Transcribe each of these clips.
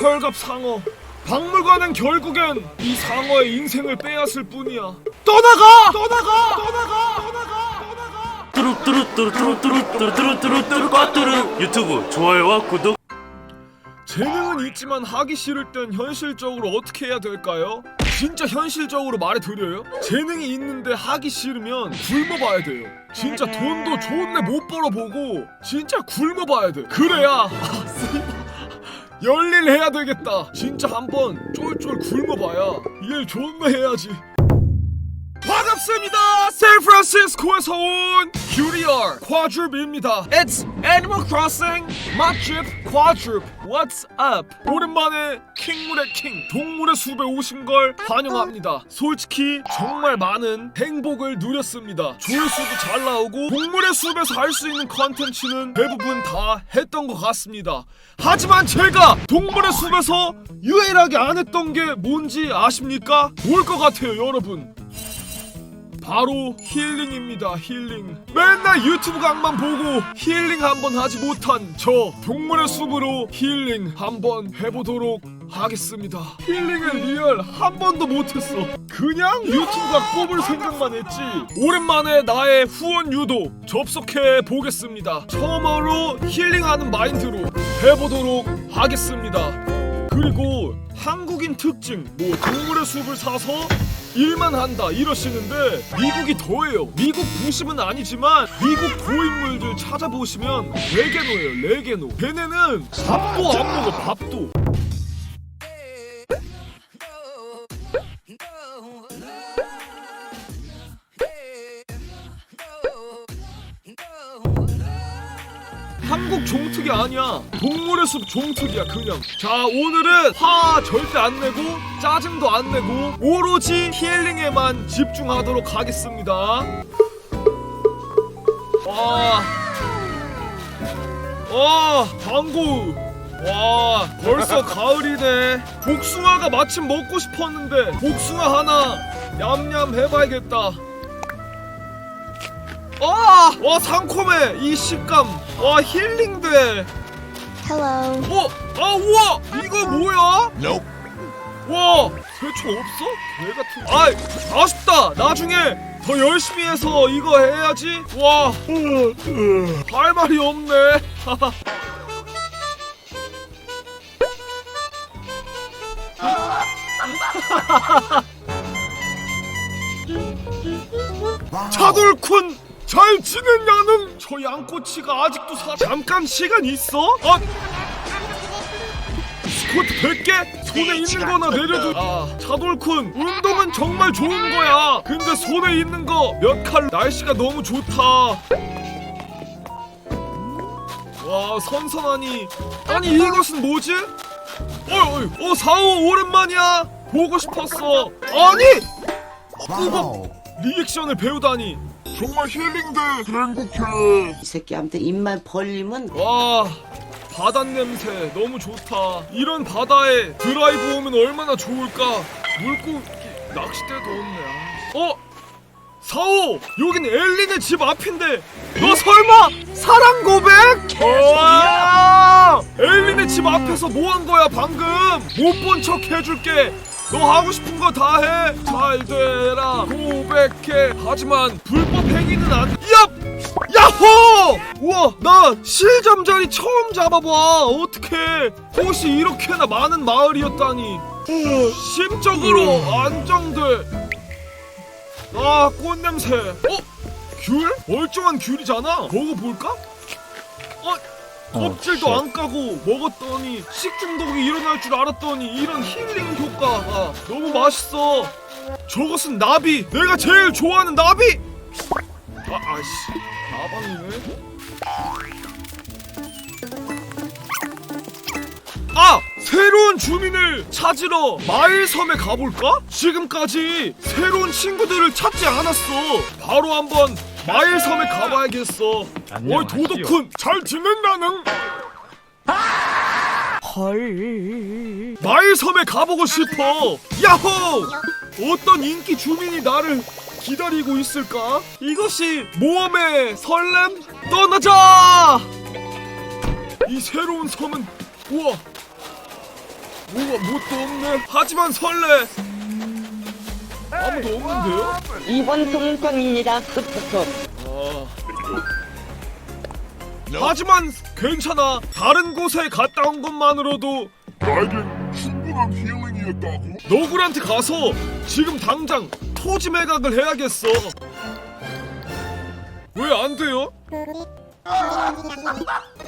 철갑 상어. 박물관은 결국엔 이 상어의 인생을 빼앗을 뿐이야. 떠나가! 떠나가! 떠나가! 떠나가! 떠나가! 뚜루뚜루뚜루뚜루뚜루뚜루뚜루뚜루 유튜브 좋아요와 구독 재능은 있지만 하기 싫을 땐 현실적으로 어떻게 해야 될까요? 진짜 현실적으로 말해드려요? 재능이 있는데 하기 싫으면 굶어봐야 돼요. 진짜 돈도 좋은데 못 벌어보고 진짜 굶어봐야 돼. 그래야 아. 열일 해야 되겠다. 진짜 한번 쫄쫄 굶어봐야 일 존나 해야지. 반갑습니다. 샌프란시스코에서 온 큐리얼 쿼드룹입니다. It's Animal Crossing 맛집 쿼드룹. What's up? 오랜만에 킹물의 킹 동물의 숲에 오신 걸 환영합니다. 솔직히 정말 많은 행복을 누렸습니다. 조회수도 잘 나오고 동물의 숲에서 할 수 있는 컨텐츠는 대부분 다 했던 것 같습니다. 하지만 제가 동물의 숲에서 유일하게 안 했던 게 뭔지 아십니까? 뭘 것 같아요, 여러분? 바로 힐링입니다 힐링. 맨날 유튜브 강만 보고 힐링 한번 하지 못한 저 동물의 숲으로 힐링 한번 해보도록 하겠습니다. 힐링을 리얼 한 번도 못했어. 그냥 유튜브가 뽑을 생각만 했지. 오랜만에 나의 후원 유도 접속해 보겠습니다. 처음으로 힐링하는 마인드로 해보도록 하겠습니다. 그리고 한국인 특징 뭐 동물의 숲을 사서 일만 한다 이러시는데 미국이 더해요. 미국 부심은 아니지만 미국 고인물들 찾아보시면 레게노예요. 레게노 걔네는 밥도 안 먹어 밥도 한국 종특이 아니야 동물의 숲 종특이야 그냥 자 오늘은 화 절대 안 내고 짜증도 안 내고 오로지 힐링에만 집중하도록 하겠습니다 와 와, 광고. 와, 벌써 가을이네. 복숭아가 마침 먹고 싶었는데 복숭아 하나 냠냠 해봐야겠다. 아, 와 상콤해 이 식감. 와 힐링돼. Hello. 어, 아 우와, 이거 뭐야? 와, 대충 없어? 개 같은. 아, 아쉽다. 나중에 더 열심히 해서 이거 해야지. 와, 할 말이 없네. 차돌쿤 잘 지냈냐는 저 양꼬치가 아직도 사 잠깐 시간 있어? 아 스쿼트 100개? 손에 있는 거나 내려도 아. 차돌쿤 운동은 정말 좋은 거야. 근데 손에 있는 거 몇 칼? 날씨가 너무 좋다. 와 선선하니. 아니 이것은 뭐지? 어이 어이 어 사오 오랜만이야. 보고 싶었어. 아니! 뜨거 리액션을 배우다니 정말 힐링돼 행복해. 이 새끼한테 입만 벌리면 와 바다 냄새 너무 좋다. 이런 바다에 드라이브 오면 얼마나 좋을까? 물고기 낚싯대도 없네. 아. 어? 사오! 여긴 엘린의 집 앞인데. 너 설마 사랑 고백? 와 엘린의 집 앞에서 뭐 한 거야 방금? 못 본 척 해줄게 너 하고 싶은 거 다 해 잘 되라 고백해 하지만 불법 행위는 안 얍! 야호! 우와 나 실점자리 처음 잡아봐 어떡해 꽃이 이렇게나 많은 마을이었다니 후, 심적으로 안정돼 아 꽃냄새 어? 귤? 멀쩡한 귤이잖아 먹어볼까? 어? 껍질도 안 까고 먹었더니 식중독이 일어날 줄 알았더니 이런 힐링 효과가 너무 맛있어 저것은 나비 내가 제일 좋아하는 나비 아, 아씨 나방이네 아! 새로운 주민을 찾으러 마일섬에 가볼까? 지금까지 새로운 친구들을 찾지 않았어 바로 한번 마일섬에 가봐야겠어 어이 도덕훈 잘 지낸다는 헐 마일섬에 가보고 싶어 야호! 어떤 인기 주민이 나를 기다리고 있을까? 이것이 모험의 설렘? 떠나자! 이 새로운 섬은 우와 뭐가 뭣도 없네 하지만 설레 아무도 없는데요? 2번 동선입니다. 끝부터. 아. 하지만 괜찮아 다른 곳에 갔다 온 것만으로도 나에겐 충분한 힐링이었다고? 너구리한테 가서 지금 당장 토지 매각을 해야겠어 왜 안 돼요?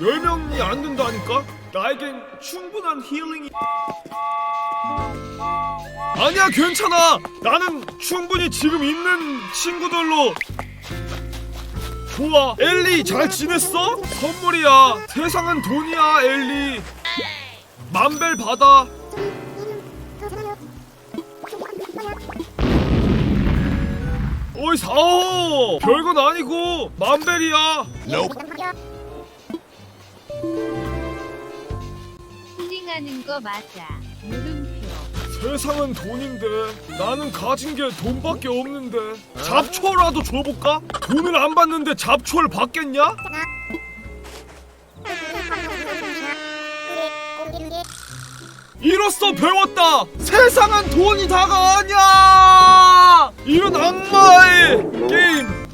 10명이 안 된다니까? 나에겐 충분한 힐링이 아니야 괜찮아. 나는 충분히 지금 있는 친구들로. 좋아. 엘리 잘 지냈어? 선물이야. 세상은 돈이야 엘리. 만벨 받아. 어이 사오! 별건 아니고 만벨이야. 힐링하는 거 맞아. 물음표. 세상은 돈인데 나는 가진 게 돈밖에 없는데 잡초라도 줘볼까? 돈을 안 받는데 잡초를 받겠냐? 이로써 배웠다! 세상은 돈이 다가 아니야! 이런 악마의 게임!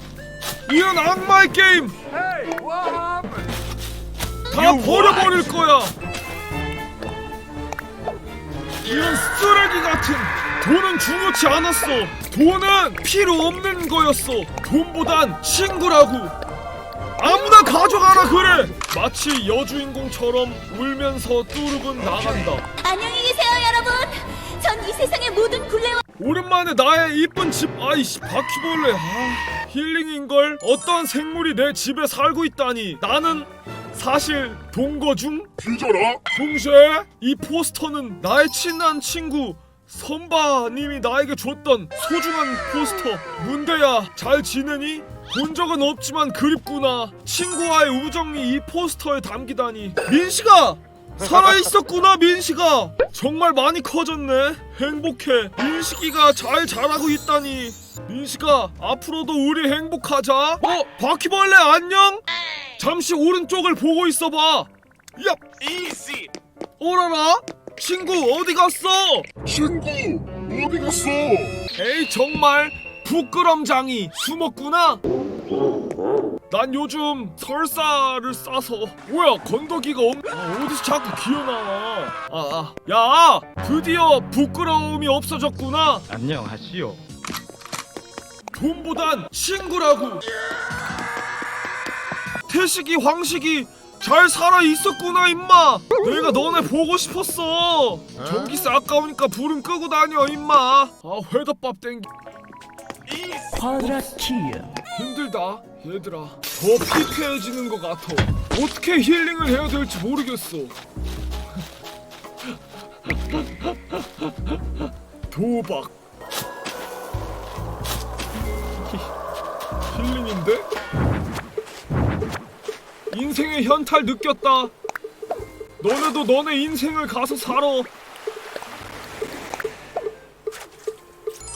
이런 악마의 게임! 다 버려버릴 거야 이런 쓰레기 같은 돈은 중요치 않았어. 돈은 필요 없는 거였어. 돈보단 친구라고. 아무나 가져가라 그래. 마치 여주인공처럼 울면서 뚜룩은 나간다. 안녕히 계세요, 여러분. 전 이 세상의 모든 굴레와 오랜만에 나의 이쁜 집 아이씨 바퀴벌레. 아 힐링인걸 어떤 생물이 내 집에 살고 있다니. 나는 사실 동거 중 뒤져라. 동시에 이 포스터는 나의 친한 친구 선바님이 나에게 줬던 소중한 포스터. 문대야 잘 지내니? 본 적은 없지만 그립구나. 친구와의 우정이 이 포스터에 담기다니. 민식아! 살아있었구나 민식아! 정말 많이 커졌네. 행복해. 민식이가 잘 자라고 있다니. 민식아 앞으로도 우리 행복하자. 어? 바퀴벌레 안녕 잠시 오른쪽을 보고 있어봐. 야 이지 오라라 친구 어디 갔어? 친구 어디 갔어? 에이 정말 부끄럼장이 숨었구나. 난 요즘 설사를 싸서 뭐야 건더기가 없... 아, 어디서 자꾸 기어나와? 아, 아. 야 드디어 부끄러움이 없어졌구나. 안녕하시오. 돈보단 친구라고 태식이 황식이 잘 살아 있었구나 임마. 내가 너네 보고 싶었어. 전기세 아까우니까 불은 끄고 다녀 임마. 아 회덮밥 땡기. 힘들다 얘들아. 더 피폐해지는 것 같아. 어떻게 힐링을 해야 될지 모르겠어. 도박. 힐링인데? 인생의 현탈 느꼈다 너네도 너네 인생을 가서 살아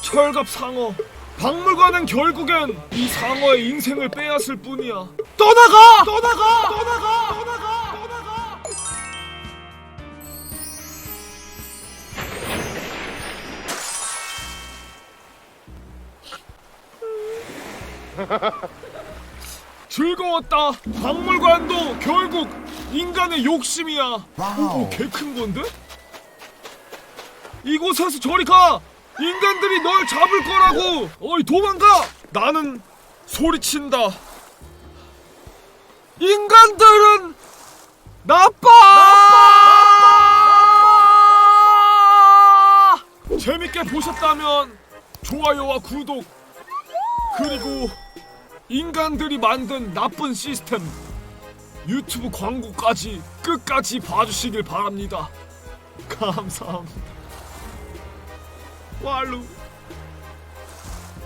철갑 상어 박물관은 결국엔 이 상어의 인생을 빼앗을 뿐이야 떠나가! 떠나가! 떠나가! 떠나가! 떠나가! 즐거웠다 박물관도 결국 인간의 욕심이야 오, 개큰 건데? 이곳에서 저리 가! 인간들이 널 잡을 거라고! 어이 도망가! 나는 소리친다. 인간들은 나빠! 재밌게 보셨다면 좋아요와 구독 그리고 인간들이 만든 나쁜 시스템 유튜브 광고까지 끝까지 봐주시길 바랍니다. 감사합니다. 왈루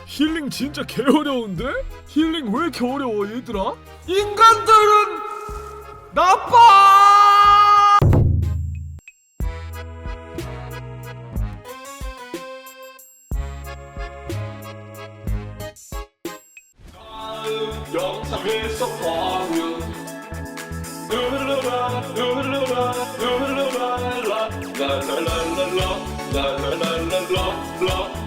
힐링 진짜 개 어려운데? 힐링 왜 이렇게 어려워 얘들아? 인간들은 나빠! 영상 위에서 방울 룰루라 룰루라 룰루라 라라라라라 라라라라라